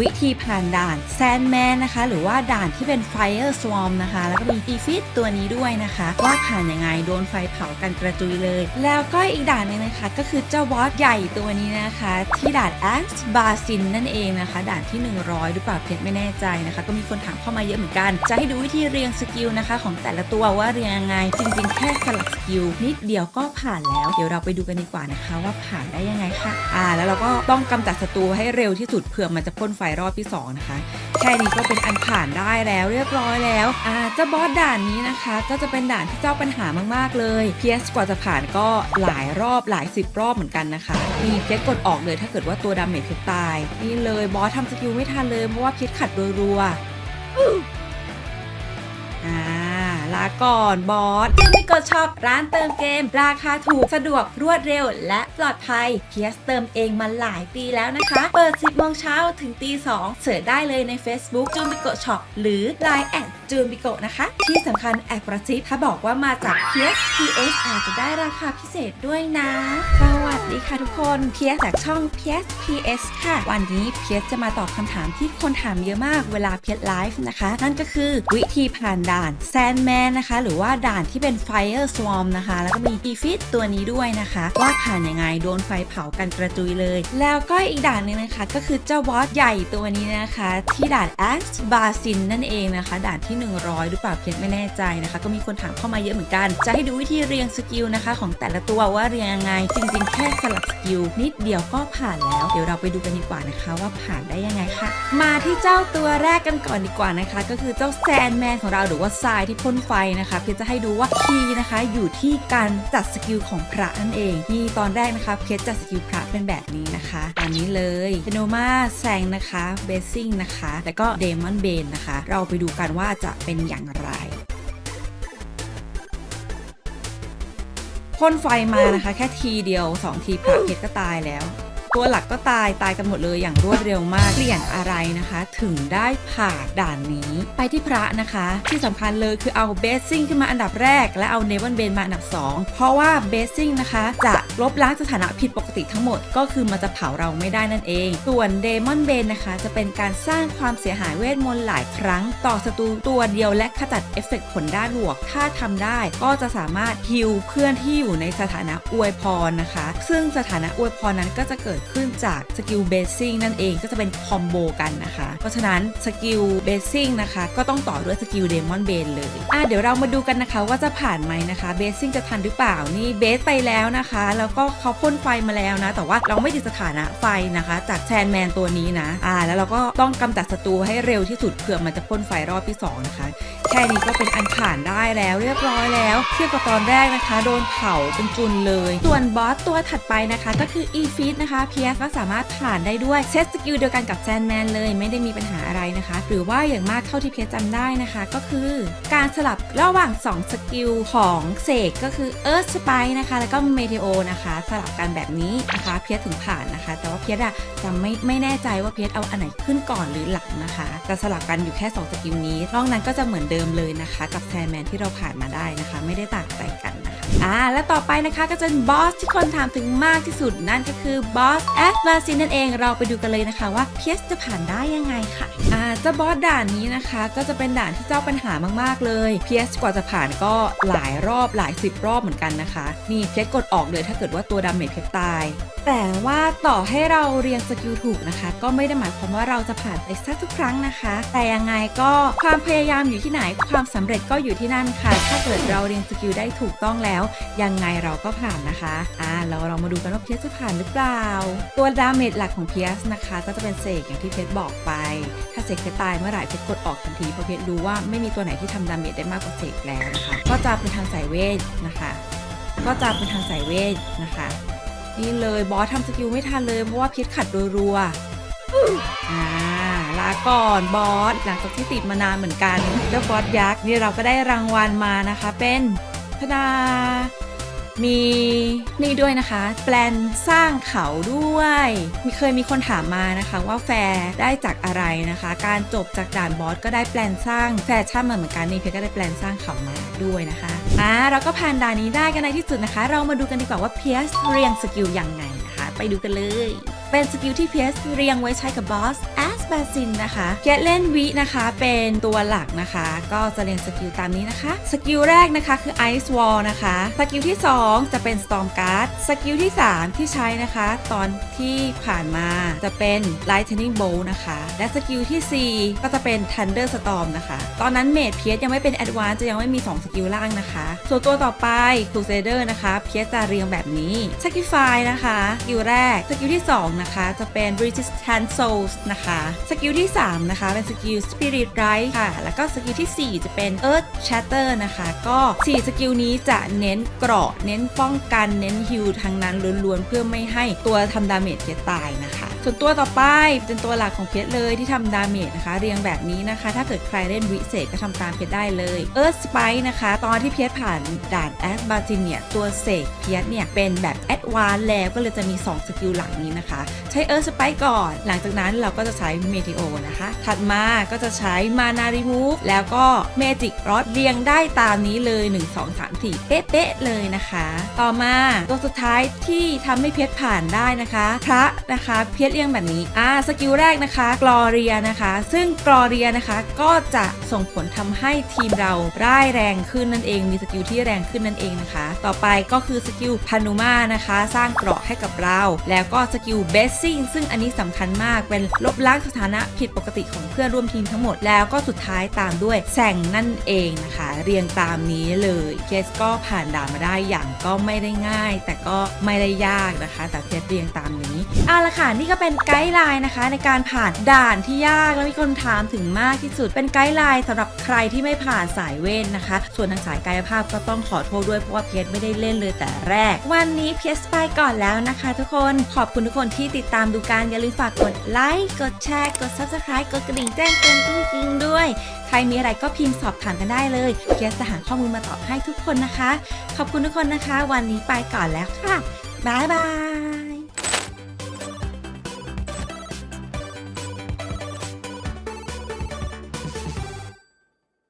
วิธีผ่านด่านแซนแมนนะคะ หรือว่าด่านที่เป็น Fire Swarm นะคะ แล้วก็มีอีฟิตตัวนี้ด้วยนะคะ ว่าผ่านยังไงโดนไฟเผากันกระจุยเลย แล้วก็อีกด่านหนึงนะคะ ก็คือเจ้าบอสใหญ่ตัวนี้นะคะ ที่ด่าน X b a s i n นั่นเองนะคะ ด่านที่ 100 หรือเปล่าเพชรไม่แน่ใจนะคะ ก็มีคนถามเข้ามาเยอะเหมือนกัน จะให้ดูวิธีเรียงสกิลนะคะ ของแต่ละตัวว่าเรียงยังไง จริงๆ แค่สลับสกิลนิดเดียวก็ผ่านแล้ว เดี๋ยวเราไปดูกันดีกว่านะคะ ว่าผ่านได้ยังไงค่ะอ่า แล้วเราก็ต้องกำจัดศัตรูให้เร็วที่สุดเผื่อมันจะพ่นไฟรอบที่2นะคะแค่นี้ก็เป็นอันผ่านได้แล้วเรียบร้อยแล้วอ่าเจ้าบอสด่านนี้นะคะ ก็จะเป็นด่านที่เจ้าปัญหามากๆเลยเพียสกว่าจะผ่านก็หลายรอบหลายสิบรอบเหมือนกันนะคะนี่เพียสกดออกเลยถ้าเกิดว่าตัวดาเมจเพชรตาย นี่เลยบอสทำสกิลไม่ทันเลยเพราะว่าเพียสขัดรัวๆ ลาก่อนบอสไม่กดช็อปร้านเติมเกม ราคาถูกสะดวกรวดเร็ว และปลอดภัยเพียสเติมเองมาหลายปีแล้วนะคะ เปิด 10โมงเช้าถึงตี 2 เสิร์ชได้เลยใน Facebook จูนบิโกช็อปหรือ Line แอดจูนบิโกนะคะ ที่สำคัญแอบกระซิบถ้าบอกว่ามาจาก PS PS อาจจะได้ราคาพิเศษด้วยนะ สวัสดีค่ะทุกคนเพียสจากช่อง PS PS ค่ะ วันนี้เพียสจะมาตอบคำถามที่คนถามเยอะมากเวลาเพียสไลฟ์นะคะ นั่นก็คือวิธีผ่านด่านแซนแมนนะคะ หรือว่าด่านที่เป็น Fire Swarm นะคะ แล้วก็มีอีฟิตตัวนี้ด้วยนะคะ ว่าผ่านยังไงโดนไฟเผากันกระจุยเลย แล้วก็อีกด่านหนึงนะคะ ก็คือเจ้าบอสใหญ่ตัวนี้นะคะ ที่ด่าน X b a s i n นั่นเองนะคะ ด่านที่ 100 หรือเปล่าเพียสไม่แน่ใจนะคะ ก็มีคนถามเข้ามาเยอะเหมือนกัน จะให้ดูวิธีเรียงสกิลนะคะ ของแต่ละตัวว่าเรียงยังไง จริงๆ แค่สลับสกิลนิดเดียวก็ผ่านแล้ว เดี๋ยวเราไปดูกันดีกว่านะคะ ว่าผ่านได้ยังไงค่ะมาที่เจ้าตัวแรกกันก่อนดีกว่านะคะ ก็คือเจ้าแซนแมนของเราหรือว่าทรายที่พ่นไฟนะคะเพียจะให้ดูว่าคีย์นะคะอยู่ที่การจัดสกิลของพระนั่นเองนี่ตอนแรกนะคะเพียจัดสกิลพระเป็นแบบนี้นะคะอันนี้เลยเโนมาแซงนะคะเบสซิ่งนะคะแล้วก็เดมอนเบนนะคะ เราไปดูกันว่าจะเป็นอย่างไรพ่นไฟมานะคะ แค่ทีเดียว 2 ทีพระเพชรก็ตายแล้ว ตัวหลักก็ตายตายกันหมดเลยอย่างรวดเร็วมากเปลี่ยนอะไรนะคะ ถึงได้ผ่านด่านนี้ ไปที่พระนะคะ ที่สำคัญเลยคือเอาเบสซิ่งขึ้นมาอันดับแรก และเอาเนวันเบนมาอันดับ 2 เพราะว่าเบสซิ่งนะคะจะลบล้างสถานะผิดปกติทั้งหมด ก็คือมันจะเผาเราไม่ได้นั่นเอง ส่วนเดมอนเบนนะคะจะเป็นการสร้างความเสียหายเวทมนต์หลายครั้ง ต่อศัตรูตัวเดียวและขจัดเอฟเฟกต์ผลด้านบวก ถ้าทำได้ก็จะสามารถฮิลเพื่อนที่อยู่ในสถานะอวยพรนะคะ ซึ่งสถานะอวยพรนั้นก็จะเกิดขึ้นจากสกิลเบสซิ่งนั่นเองก็จะเป็นคอมโบกันนะคะ เพราะฉะนั้นสกิลเบสซิ่งนะคะก็ต้องต่อด้วยสกิลเดมอนเบนเลยอะเดี๋ยวเรามาดูกันนะคะว่าจะผ่านไหมนะคะเบสซิ่งจะทันหรือเปล่านี่เบสไปแล้วนะคะ แล้วก็เขาพ่นไฟมาแล้วนะ แต่ว่าเราไม่ติดสถานะไฟนะคะ จากแซนแมนตัวนี้นะอ่าแล้วเราก็ต้องกำจัดศัตรูให้เร็วที่สุดเผื่อมันจะพ่นไฟรอบที่สองนะคะ แค่นี้ก็เป็นอันผ่านได้แล้วเรียบร้อยแล้ว เทียบกับตอนแรกนะคะ โดนเผาเป็นจุนเลย ส่วนบอสตัวถัดไปนะคะก็คือ e f e e d นะคะ PS ก็สามารถผ่านได้ด้วยเซตสกิลเดียวกันกับแซนแมนเลยไม่ได้มีปัญหาอะไรนะคะ หรือว่าอย่างมากเท่าที่เพียจำได้นะคะ ก็คือ การสลับระหว่าง 2 สกิลของเสกก็คือ Earth Spike นะคะ แล้วก็ Meteo นะคะสลับกันแบบนี้นะคะเพียถึงผ่านนะคะ แต่ว่าเพียอะจะไม่ไม่แน่ใจว่าเพียเอาอันไหนขึ้นก่อนหรือหลังนะคะจะสลับกันอยู่แค่ 2 สกิลนี้นอกนั้นก็จะเหมือนเดิมเลยนะคะ กับแฟนแมนที่เราผ่านมาได้นะคะ ไม่ได้ต่างอะไรกันนะคะ อ่าและต่อไปนะคะก็จะบอสที่คนถามถึงมากที่สุดนั่นก็คือบอสแอดวาซินนั่นเองเราไปดูกันเลยนะคะว่าเพียสจะผ่านได้ยังไงค่ะอ่าเจ้าบอสด่านนี้นะคะ ก็จะเป็นด่านที่เจ้าปัญหามากๆเลยเพียสกว่าจะผ่านก็หลายรอบหลายสิบรอบเหมือนกันนะคะนี่เพียสกดออกเลยถ้าเกิดว่าตัวดาเมจเพชรตาย แต่ว่าต่อให้เราเรียงสกิลถูกนะคะ ก็ไม่ได้หมายความว่าเราจะผ่านไปสักทุกครั้งนะคะ แต่ยังไงก็ความพยายามอยู่ที่ไหนความสำเร็จก็อยู่ที่นั่นค่ะ ถ้าเกิดเราเรียงสกิลได้ถูกต้องแล้วยังไงเราก็ผ่านนะคะอ่าเราเรามาดูกันว่าเพียสจะผ่านหรือเปล่า ตัวดาเมจหลักของเพียสนะคะ ก็จะเป็นเสกอย่างที่เพชรบอกไป ถ้าเสกเพชรตายเมื่อไหร่เพชรกดออกทันทีเพราะเพชรรู้ว่าไม่มีตัวไหนที่ทำดาเมจได้มากกว่าเสกแล้วนะคะ ก็จะเป็นทางสายเวทนะคะ ก็จะเป็นทางสายเวทนะคะ นี่เลยบอสทำสกิลไม่ทันเลยเพราะว่าพิษขัดรัวๆอ่าลาก่อนบอสหลังจากที่ติดมานานเหมือนกันเจ้าบอสยักษ์นี่เราก็ได้รางวัลมานะคะเป็น ธนา มีนี่ด้วยนะคะ แปลนสร้างเขาด้วย มีเคยมีคนถามมานะคะว่าแฟร์ได้จากอะไรนะคะ การจบจากด่านบอสก็ได้แปลนสร้างแฟชั่นมาเหมือนกันนี่เพชรก็ได้แปลนสร้างเขามาด้วยนะคะอ่าเราก็ผ่านด่านนี้ได้กันในที่สุดนะคะ เรามาดูกันดีกว่าว่าเพียสเรียงสกิลยังไงนะคะ ไปดูกันเลยเป็นสกิลที่เพียสเรียงไว้ใช้กับบอส บาซินนะคะเพียรเล่นวินะคะเป็นตัวหลักนะคะ ก็จะเรียนสกิลตามนี้นะคะ สกิลแรกนะคะคือ Ice Wall นะคะ สกิลที่ 2 จะเป็น Storm Guard สกิลที่ 3 ที่ใช้นะคะ ตอนที่ผ่านมาจะเป็น Lightning Bolt นะคะ และสกิลทีสี่4 ก็จะเป็น Thunder Storm นะคะ ตอนนั้นเมดเพียสยังไม่เป็น Advance จะยังไม่มี 2 สกิลล่างนะคะ ส่วนตัวต่อไป Crusader นะคะเพียสจะเรียงแบบนี้ Sacrifice นะคะ สกิลแรก สกิลที่ 2 นะคะ จะเป็น Resistance Souls นะคะสกิลที่ 3 นะคะ เป็นสกิล Spirit Rise ค่ะ แล้วก็สกิลที่ 4 จะเป็น Earth Shatter นะคะ ก็ 4 สกิลนี้จะเน้นเกราะ เน้นป้องกัน เน้นฮิลทั้งนั้นล้วนๆ เพื่อไม่ให้ตัวทำดาเมจเพียตายนะคะ ส่วนตัวต่อไปเป็นตัวหลักของเพชรเลยที่ทำดาเมจนะคะ เรียงแบบนี้นะคะ ถ้าเกิดใครเล่นวิเศษก็ทำตามเพชรได้เลยเอิร์ธสไปนะคะ ตอนที่เพชรผ่านด่านแอดบาจินเนี่ยตัวเสกเพชรเนี่ยเป็นแบบแอดวานแล้วก็เลยจะมี 2 สกิลหลังนี้นะคะ ใช้เอิร์ธสไปก่อน หลังจากนั้นเราก็จะใช้เมทิโอนะคะ ถัดมาก็จะใช้มานารีมูฟแล้วก็เมจิกรอดเรียงได้ตามนี้เลย 1 2 3 4 เป๊ะๆเลยนะคะ ต่อมาตัวสุดท้ายที่ทำให้เพชรผ่านได้นะคะ พระนะคะ เพชรเรียงแบบนี้อ่าสกิลแรกนะคะกรอเรียนะคะ ซึ่งกรอเรียนะคะก็จะส่งผลทำให้ทีมเราร่ายแรงขึ้นนั่นเอง มีสกิลที่แรงขึ้นนั่นเองนะคะ ต่อไปก็คือสกิลพานุมานะคะ สร้างเกราะให้กับเรา แล้วก็สกิลเบสซิ่งซึ่งอันนี้สำคัญมากเป็นลบล้างสถานะผิดปกติของเพื่อนร่วมทีมทั้งหมดแล้วก็สุดท้ายตามด้วยแสงนั่นเองนะคะ เรียงตามนี้เลยเคสก็ผ่านด่านมาได้อย่างก็ไม่ได้ง่าย แต่ก็ไม่ได้ยากนะคะ แต่เคสเรียงตามนี้เอาละค่ะนี่ก็เป็นไกด์ไลน์นะคะ ในการผ่านด่านที่ยากและมีคนถามถึงมากที่สุด เป็นไกด์ไลน์สำหรับใครที่ไม่ผ่านสายเวทนะคะ ส่วนทางสายกายภาพก็ต้องขอโทษด้วยเพราะว่าเพียสไม่ได้เล่นเลยแต่แรก วันนี้เพียสไปก่อนแล้วนะคะ ทุกคนขอบคุณทุกคนที่ติดตามดูการอย่าลืมฝากกดไลค์กดแชร์กด subscribe กดกระดิ่งแจ้งเตือนกุ้งกิ้งด้วย ใครมีอะไรก็พิมพ์สอบถามกันได้เลยเกียสจะหาข้อมูลมาตอบให้ทุกคนนะคะ ขอบคุณทุกคนนะคะ วันนี้ไปก่อนแล้วค่ะบ๊ายบาย